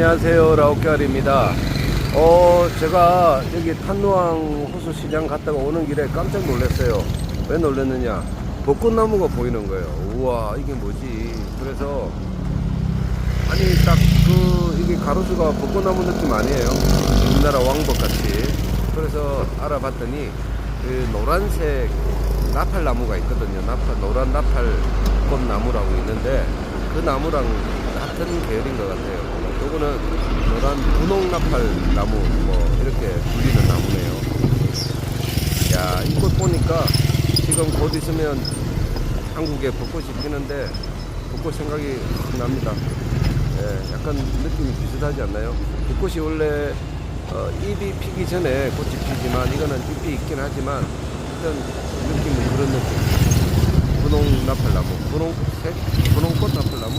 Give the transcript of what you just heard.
안녕하세요 라우케알입니다. 어 제가 여기 탄루항 호수 시장 갔다가 오는 길에 깜짝 놀랐어요. 왜 놀랐느냐? 벚꽃나무가 보이는 거예요. 우와 이게 뭐지? 그래서 아니 딱 그 이게 가로수가 벚꽃나무 느낌 아니에요? 우리나라 왕벚 같이. 그래서 알아봤더니 그 노란색 나팔나무가 있거든요. 나팔 노란 나팔꽃 나무라고 있는데 그 나무랑 같은 계열인 것 같아요 요거는 노란 분홍 나팔 나무 뭐 이렇게 불리는 나무네요 야 이 꽃 보니까 지금 곧 있으면 한국에 벚꽃이 피는데 벚꽃 생각이 확 납니다 예, 약간 느낌이 비슷하지 않나요? 벚꽃이 원래 어, 잎이 피기 전에 꽃이 피지만 이거는 잎이 있긴 하지만 일단 느낌은 그런 느낌. 분홍 나팔나무, 분홍색, 분홍꽃 나팔나무.